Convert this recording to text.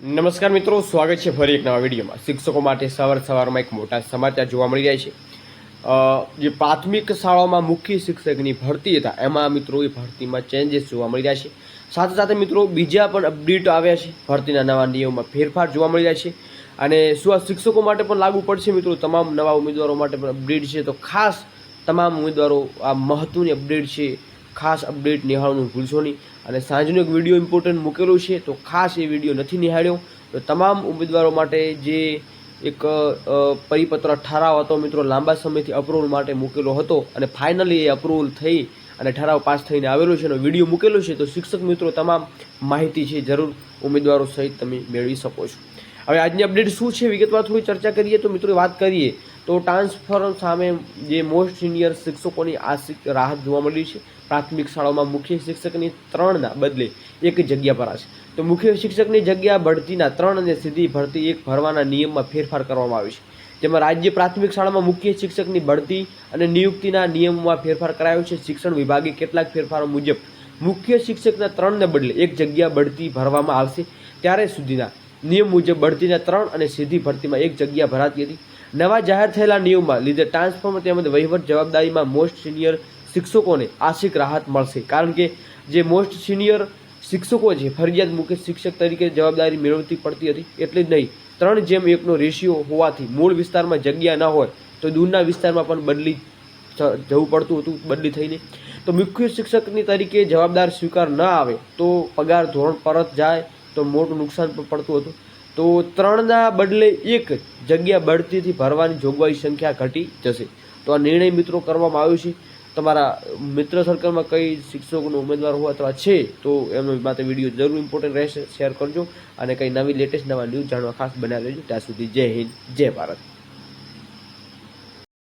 નમસ્કાર મિત્રો, સ્વાગત છે ફરી એક નવા વિડીયોમાં. શિક્ષકો માટે સવાર સવારમાં એક મોટા સમાચાર જોવા મળી રહ્યા છે. જે પ્રાથમિક શાળાઓમાં મુખ્ય શિક્ષકની ભરતી હતા, એમાં મિત્રો એ ભરતીમાં ચેન્જીસ જોવા મળી રહ્યા છે. સાથે સાથે મિત્રો, બીજા પણ અપડેટ આવ્યા છે. ભરતીના નવા નિયમોમાં ફેરફાર જોવા મળી રહ્યા છે. અને શું આ શિક્ષકો માટે પણ લાગુ પડશે મિત્રો? તમામ નવા ઉમેદવારો માટે પણ અપડેટ છે. તો ખાસ તમામ ઉમેદવારો આ મહત્ત્વની અપડેટ છે. ખાસ અપડેટ નિહાળવાનું ભૂલશો નહીં. અને સાંજનો એક વીડિયો ઇમ્પોર્ટન્ટ મૂકેલો છે, તો ખાસ એ વીડિયો નથી નિહાળ્યો. તો તમામ ઉમેદવારો માટે જે એક પરિપત્ર ઠરાવ હતો મિત્રો, લાંબા સમયથી અપ્રુવલ માટે મૂકેલો હતો અને ફાઇનલી એ અપ્રુવલ થઈ અને ઠરાવ પાસ થઈને આવેલો છે અને વીડિયો મૂકેલો છે, તો શિક્ષક મિત્રો, તમામ માહિતી છે, જરૂર ઉમેદવારો સહિત તમે મેળવી શકો છો. હવે આજની અપડેટ શું છે, વિગતવાર થોડી ચર્ચા કરીએ તો મિત્રો, વાત કરીએ. તો ટ્રાન્સફર સામે જે મોસ્ટ સિનિયર શિક્ષકોની આ રાહત જોવા મળી છે, પ્રાથમિક શાળાઓમાં મુખ્ય શિક્ષકની ત્રણના બદલે એક જગ્યા પર હશે તો મુખ્ય શિક્ષકની જગ્યા બઢતીના ત્રણ અને સીધી ભરતી એક ભરવાના નિયમમાં ફેરફાર કરવામાં આવ્યો છે. જેમાં રાજ્ય પ્રાથમિક શાળામાં મુખ્ય શિક્ષકની બઢતી અને નિયુક્તિના નિયમોમાં ફેરફાર કરાયો છે. શિક્ષણ વિભાગે કેટલાક ફેરફારો મુજબ મુખ્ય શિક્ષકના ત્રણને બદલે એક જગ્યા બઢતી ભરવામાં આવશે. ત્યારે સુધીના નિયમ મુજબ બઢતીના ત્રણ અને સીધી ભરતીમાં એક જગ્યા ભરાતી હતી. નવા જાહેર થયેલા નિયમમાં લીધે ટ્રાન્સફોર્મર તેમજ વહીવટ જવાબદારીમાં મોસ્ટ સિનિયર શિક્ષકોને આશિક રાહત મળશે. કારણ કે જે મોસ્ટ સિનિયર શિક્ષકો છે, ફરજિયાત મુખ્ય શિક્ષક તરીકે જવાબદારી મેળવતી પડતી હતી એટલે નહીં. ત્રણ જેમ એકનો રેશિયો હોવાથી મૂળ વિસ્તારમાં જગ્યા ન હોય તો દૂરના વિસ્તારમાં પણ બદલી જવું પડતું હતું, બદલી થઈને. તો મુખ્ય શિક્ષકની તરીકે જવાબદાર સ્વીકાર ન આવે તો પગાર ધોરણ પરત જાય તો મોટું નુકસાન પણ પડતું હતું. તો ત્રણના બદલે એક જગ્યા બઢતીથી ભરવાની જોગવાઈ સંખ્યા ઘટી જશે. તો આ નિર્ણય મિત્રો કરવામાં આવ્યો છે. તમારા મિત્ર સર્કલમાં કઈ શિક્ષકોનો ઉમેદવાર હોય અથવા છે, તો એમનો માટે વીડિયો જરૂર ઇમ્પોર્ટન્ટ રહેશે. શેર કરજો અને કંઈ નવી લેટેસ્ટ નવા ન્યૂઝ જાણવા ખાસ બનાવી લેજો. ત્યાં સુધી જય હિન્દ, જય ભારત.